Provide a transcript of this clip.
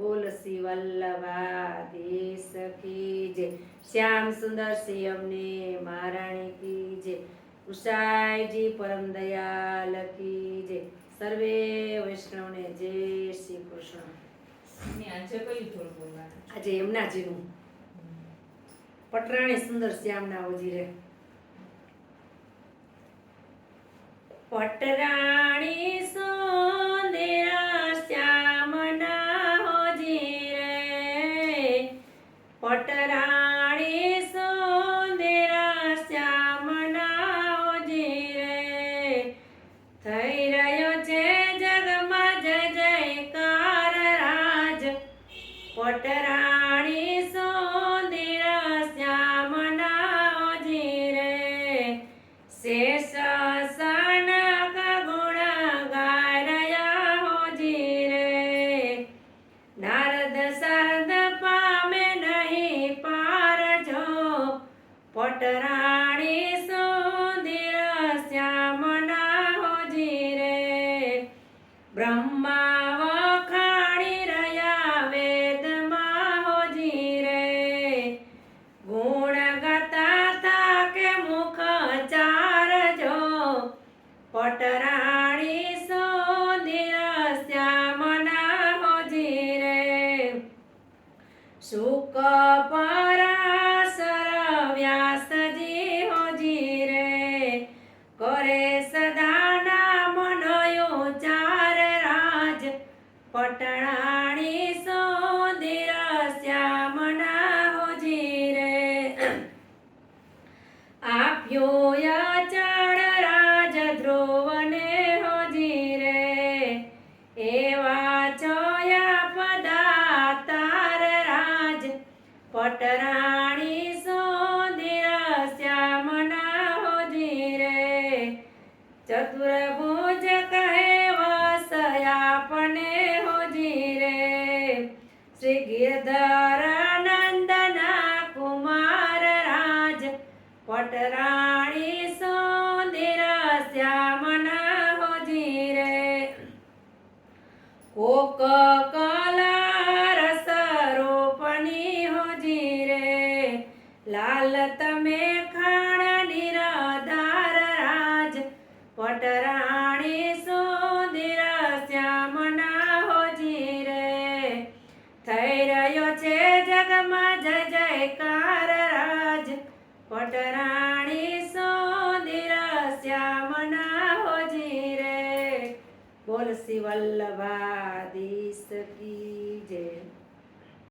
બોલ શ્રી દેશ કી જય. શ્યામ સુંદર શ્રી અમને મહારાણી કી જય. ઉષાઈજી પરમ દયાલ કી જય. સર્વે વૈષ્ણવને જય શ્રી કૃષ્ણ. આજે કયું થોડું બોલવાનું? આજે એમનાજીનું પટરાણી સુંદર શ્યામના વજીરે પટરાણી થઈ રહ્યો છે જગમાં જય જયકાર રાજ. પટરાણી સુંદર શ્યામના જીરે શેષ સનક ગુણ ગારયા હોજીરે નારદ સરદ પામે નહીં પાર જો પટરાણી ગુણ ગાતા તા કે મુખ ચારજો? પટરાણી સુંદર શ્યામના હોજી રે. શુક પરાસર વ્યાસજી હોજી રે. કરે સદા નામ નયો ચાર રાજ. પટણાણી સોંદિર પટરાણી સોંદિર શ્યામના હોજી રે ચતુર્ભુજ કહે વસયાપને હોજી રે શ્રી ગિરધર નંદના કુમાર રાજ, પટરાણી સોંદિર શ્યામના હોજી રે કોક કલા લાલ તમે ખાણ નિરાધાર રાજ, પટરાણી સુંદર શ્યામના હોજી રે થઈ રહ્યો છે જગમાં જય જયકાર રાજ, પટરાણી સુંદર શ્યામના હોજી રે બોલ શ્રી વલ્લભા